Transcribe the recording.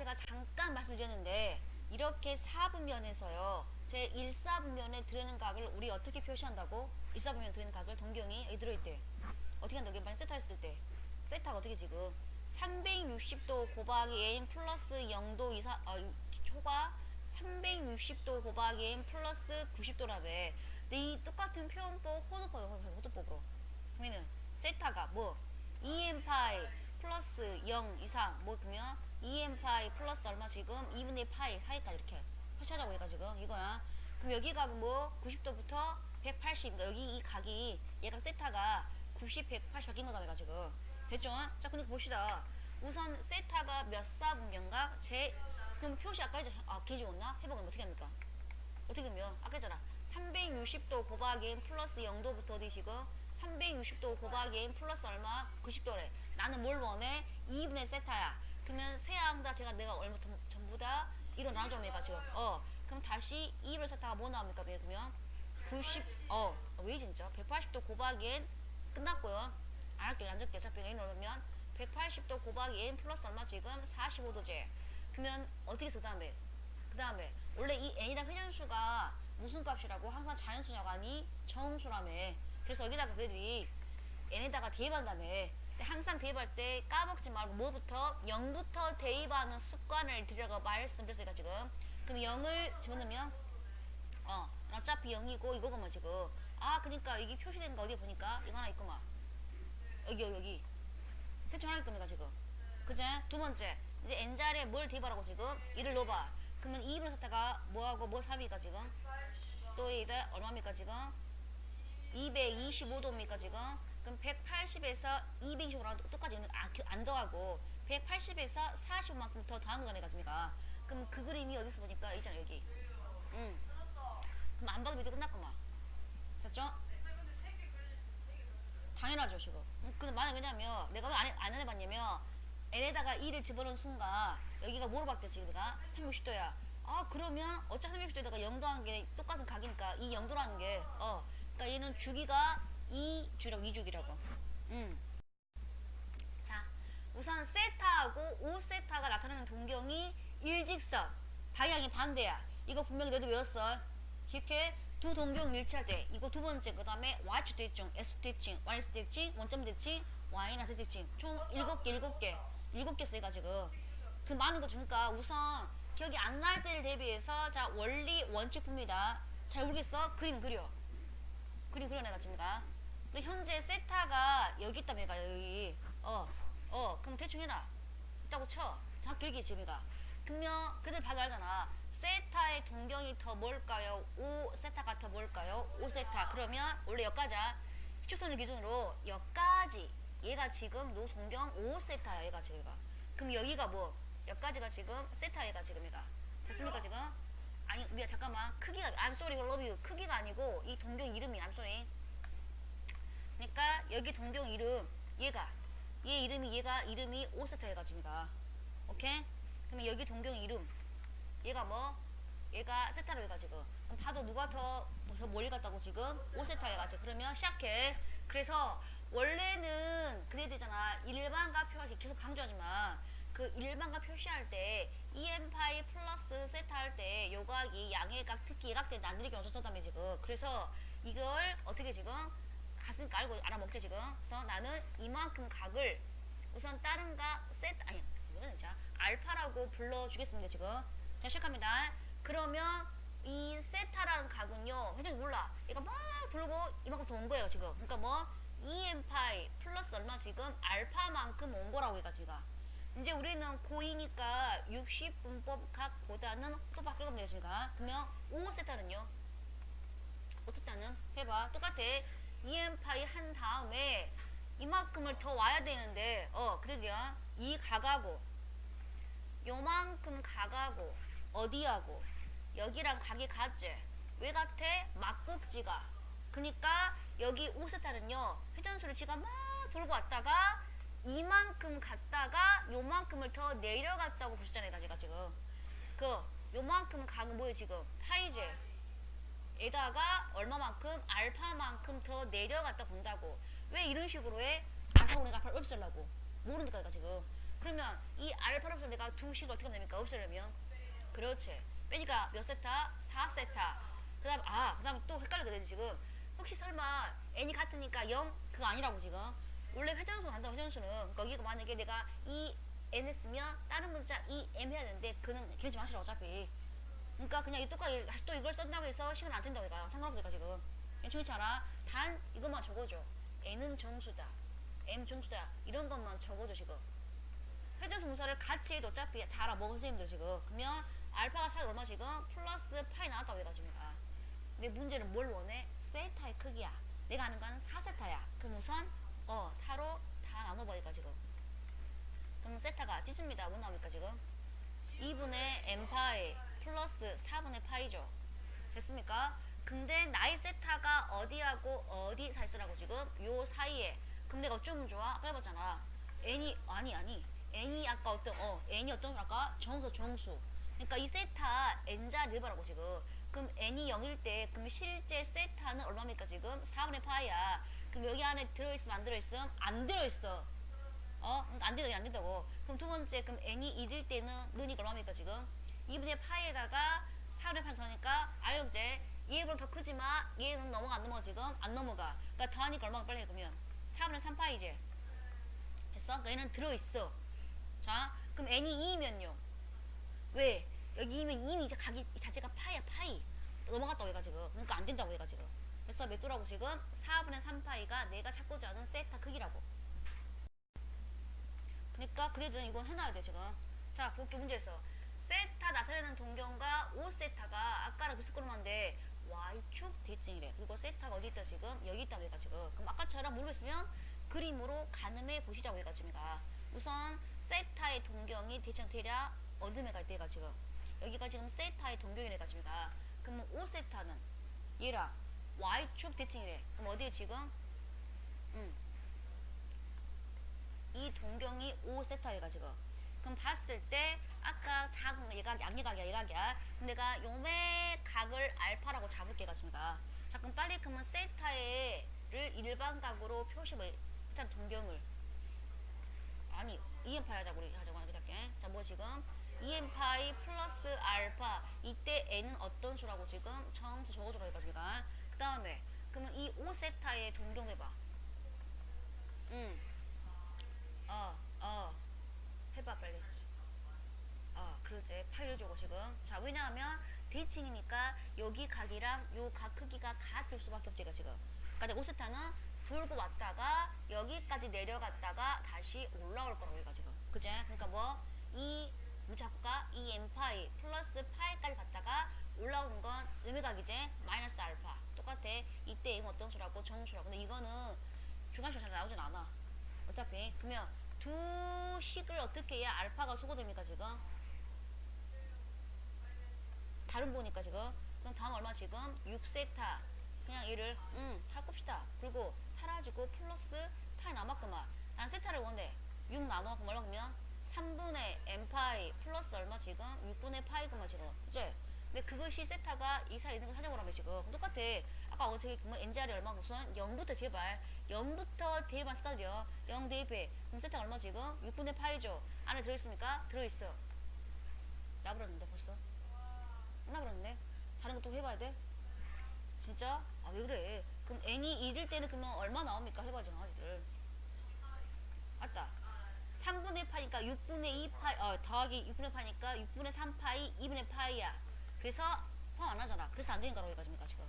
제가 잠깐 말씀드렸는데 이렇게 4분면에서요. 제 1사분면에 들어있는 각을 우리 어떻게 표시한다고? 1사분면에 들어있는 각을 동경이 여기 들어있대. 어떻게 한다고? 만약 세타 했을 때 세타가 어떻게 지금 360도 곱하기 n 플러스 0도 이상 어, 초과 360도 곱하기 n 플러스 90도라며 근데 이 똑같은 표현법 호도법 호도법으로 그러면은 세타가 뭐 2n 파이 플러스 0 이상 뭐 그러면 2n 파이 플러스 얼마 지금 2분의 파이 사이까지 이렇게 표시하자고 해가지고 이거야 그럼 여기가 뭐 90도부터 180 그러니까 여기 이 각이 얘가 세타가 90, 180 바뀐 거다 해가지고 됐죠? 자 근데 봅시다 우선 세타가 몇 사분면각 제 그럼 표시 아까 했죠? 아 기지 없나? 해보면 어떻게 합니까? 어떻게 되면 아까 했잖아 360도 곱하기 플러스 0도부터 어디 지금 360도 곱하기 플러스 얼마? 90도래 나는 뭘 원해? 2분의 세타야 그러면 세항다 제가 내가 얼마 전- 전부 다 이로 나눠줘 해가지고 어 그럼 다시 2분의 세타가 뭐 나옵니까? 그러면 90, 어, 왜 진짜? 180도 곱하기 끝났고요. 안 할게요. 안 적게. 어차피 n 넣으면 180도 곱하기 n 플러스 얼마 지금 45도제. 그러면 어떻게 써? 그 다음에? 그 다음에 원래 이 n이랑 회전수가 무슨 값이라고? 항상 자연수냐고 아니 정수라며. 그래서 여기다가 그들이 n에다가 대입한다며. 항상 대입할 때 까먹지 말고 뭐부터? 0부터 대입하는 습관을 들여가 말씀드렸으니까 지금. 그럼 0을 집어넣으면 어, 어차피 0이고 이거구만 지금. 아, 그니까 이게 표시된 거 어디 보니까 이거 하나 있구만. 여기 여기 여기. 대충 하나 있겁니다 지금. 그제? 두 번째. 이제 n자리에 뭘 대입하라고 지금? 이를 넣어봐. 그러면 2분의 세타가 뭐하고 뭐 3이니까 지금? 또 이게 얼마입니까 지금? 225도입니까 지금? 그럼 180에서 225랑 똑같이 안, 안 더하고 180에서 45만큼 더 더하는 거네 가지니까? 그럼 그 그림이 어디서 보니까 있잖아 여기. 응. 그럼 안 봐도 밑에 끝났구만. 됐죠? 당연하죠 지금 음, 근데 만약 왜냐면 내가 왜 안 안 해봤냐면 n에다가 2를 집어넣은 순간 여기가 뭐로 바뀌었지 내가? 360도야. 아 그러면 어차피 360도에다가 0 더한 게 똑같은 각이니까 이 0도라는 게 어. 그러니까 얘는 주기가 2주라고 2주기라고. 음. 자 우선 세타하고 5세타가 나타나는 동경이 일직선 방향이 반대야. 이거 분명히 너도 외웠어. 기억해? 두 동경 일치할 때 이거 두 번째 그 다음에 Y축 대칭 S축 대칭 Y축 대칭 원점 대칭 Y나스 대칭. 총 일곱 개 일곱 개. 일곱 개 써가지고. 그 많은 거 주니까 우선 기억이 안 날 때를 대비해서 자 원리 원칙품이다. 잘 모르겠어? 그림 그려. 그림 그려내가집니다 근데 현재 세타가 여기 있다며 가 여기. 어 어 그럼 대충 해라. 있다고 쳐. 정확히 이렇게 지금이가. 그러면 그들 봐도 알잖아. 세타의 동경이 더 뭘까요? 5세타가 더 뭘까요? 5세타. 그러면 원래 여기까지야 추천을 기준으로 여기까지. 얘가 지금 노 동경 5세타야 얘가 지금 얘가. 그럼 여기가 뭐? 여기까지가 지금 세타 얘가 지금 얘가. 됐습니까 지금? 아니 미안 잠깐만. 크기가 I'm sorry love you. 크기가 아니고 이 동경 이름이 I'm sorry 그러니까 여기 동경 이름 얘가 얘 이름이 얘가 이름이 5세타 해가지고가 오케이? 그러면 여기 동경 이름 얘가 뭐? 얘가 세타로 해가지고. 그럼 봐도 누가 더, 더 멀리 갔다고 지금? 5세타 해가지고. 그러면 시작해. 그래서 원래는 그래야 되잖아. 일반과 표시 계속 강조하지만 그 일반과 표시할 때 EM파이 플러스 세타 할 때 요각이 양의 각 특히 예각 때 나누기 없었다며 지금. 그래서 이걸 어떻게 지금 갔으니까 알고 알아먹지 지금. 그래서 나는 이만큼 각을 우선 다른 각 세타 아니 이거는 자 알파라고 불러주겠습니다 지금. 자 시작합니다. 그러면 이 세타라는 각은요 회전이 몰라. 얘가 막 돌고 이만큼 더 온 거예요 지금. 그러니까 뭐 EM파이 플러스 얼마 지금 알파만큼 온 거라고 해가지고 이제 우리는 고이니까 60분법 각보다는 또 바꿀 겁니다 지금. 그러면 5세타는요? 5세타는? 해봐. 똑같아 EM파이 한 다음에 이만큼을 더 와야 되는데 어 그래도요. 이 각하고 요만큼 각하고 어디하고 여기랑 각이 같지? 왜 같아? 막꼭지가. 그니까 여기 5세타는요 회전수를 지가 막 돌고 왔다가 이만큼 갔다가 요만큼을 더 내려갔다고 보셨잖아요 제가 지금. 그 요만큼 각은 뭐예요 지금? 파이제 에다가 얼마만큼 알파만큼 더 내려갔다 본다고. 왜 이런 식으로 해 알파 오니까 알파를 없애려고? 모르니까 지금. 그러면 이 알파를 없으면 내가 두 식을 어떻게 됩니까? 없애려면? 그렇지. 빼니까 몇 세타? 4세타. 그 다음 아 그 다음에 또 헷갈리거든 지금. 혹시 설마 n이 같으니까 0 그거 아니라고 지금. 원래 회전수가 간다 회전수는. 거기가 만약에 내가 이 n 했으면 다른 문자 이 m 해야 되는데 그는 김치 마시라 어차피 그러니까 그냥 이 똑같이 다시 또 이걸 쓴다고 해서 시간 안 된다고 얘가 상관없으니까 지금. 정치 않아 단 이것만 적어줘. N은 정수다. M 정수다. 이런 것만 적어줘 지금. 회전수 문서를 같이 해도 어차피 다 알아먹은 선생님들 지금. 그러면 알파가 차 얼마 지금? 플러스 파이 나왔다고 해가지고가. 근데 문제는 뭘 원해? 세타의 크기야. 내가 아는 거는 4세타야. 그럼 우선 어 4로 다 나눠버릴까 지금. 그럼 세타가 찢습니다. 뭐 나옵니까 지금? 2분의 n파이 플러스 4분의 파이죠. 됐습니까? 근데 나이 세타가 어디하고 어디 사이 쓰라고 지금? 요 사이에. 내가 어쩌면 좋아? 아까 해봤잖아. N이 아니 아니. N이 아까 어떤 어 n이 어떤 아까? 정수 정수. 그러니까 이 세타 n자 르바라고 지금. 그럼 n이 0일 때 그럼 실제 세타는 얼마입니까 지금? 4분의 파이야. 그럼 여기 안에 들어있으면 안 들어있음? 안 들어있어. 어? 그러니까 안 된다, 안 된다고. 그럼 두 번째, 그럼 n이 1일 때는 는이가 얼마입니까, 지금? 2분의 파이에다가 4분의 파이 더하니까, 알겠지? 얘보다 더 크지만, 얘는 넘어가, 안 넘어가, 지금? 안 넘어가. 그러니까 더하니까 얼마가 빨리 해, 그러면? 4분의 3파이지? 됐어? 그러니까 얘는 들어있어. 자, 그럼 n이 2면요. 왜? 여기 2면 2는 이제 각이 이 자체가 파이야, 파이. 넘어갔다고 해가지고. 그러니까 안 된다고 해가지고. 그래서 몇 도라고 지금? 4분의 3파이가 내가 찾고자 하는 세타 크기라고. 그러니까 그래들은 이건 해놔야 돼 지금 자 볼게 문제에서 세타 나타내는 동경과 5세타가 아까랑 비스꾸름한데 y축 대칭이래. 그리고 세타가 어디 있다 지금? 여기 있다 해가지고 그럼 아까처럼 모르겠으면 그림으로 가늠해 보시자고 해가지고가 우선 세타의 동경이 대칭 대략 어둠에 갈 때가 지금. 여기가 지금 세타의 동경이래 가지고가 그러면 5세타는 얘랑 y축 대칭이래. 그럼 어디에 지금? 음. 이 동경이 5세타 해가지고 그럼 봤을 때 아까 작은 얘가 양리각이야 얘각이야. 내가 요매 각을 알파라고 잡을게 가지고가 자 그럼 빨리 그러면 세타를 일반각으로 표시해 일단 동경을. 아니 2n파이 하자고 우리 하자고 하게 할게. 자뭐 지금? 2n파이 플러스 알파. 이때 n은 어떤 수라고 지금? 정수 적어주라고 해가지고가. 그 다음에 그러면 이 5세타의 동경 해봐. 음. 어, 어. 해봐, 빨리. 어, 그러지. 파일 주고 지금. 자, 왜냐하면 대칭이니까 여기 각이랑 요 각 크기가 같을 수밖에 없지가 지금. 그러니까 오스타는 돌고 왔다가 여기까지 내려갔다가 다시 올라올 거라고 해가 지금. 그제? 그러니까 뭐, 이, 무작가 이 n파이 플러스 파이까지 갔다가 올라오는 건 음의각이제 마이너스 알파. 똑같아. 이때 임 어떤 수라고 정수라고. 근데 이거는 중간식으로 잘 나오진 않아. 어차피 그러면 두 식을 어떻게 해야 알파가 소거됩니까 지금? 다른 보니까 지금 그럼 다음 얼마 지금? 6세타. 그냥 얘를 음 할겁시다. 그리고 사라지고 플러스 파이 남았구만. 난 세타를 원해. 6 나눠갖고 얼마 그러면? 3분의 n파이 플러스 얼마 지금? 6분의 파이구만 지금. 그치? 근데 그것이 세타가 이 사이에 있는 걸 찾아보라며 지금. 똑같아. 아까 어제 뭐 n자리 얼마? 우선 0부터 제발. 0부터 대입만 습관들여 0 대입해. 그럼 세타가 얼마 지금? 6분의 파이죠. 안에 들어있습니까? 들어있어. 나버렸는데 벌써 나버렸네 다른 것도 해봐야 돼? 진짜? 아 왜 그래? 그럼 n이 1일 때는 그러면 얼마 나옵니까? 해봐야지 강아지들 알다. 3분의 파니까 6분의 2 파이 어 더하기 6분의 파니까 6분의 3 파이 2분의 파이야. 그래서 포함 안 하잖아. 그래서 안 되는 거라고 해가지고 지금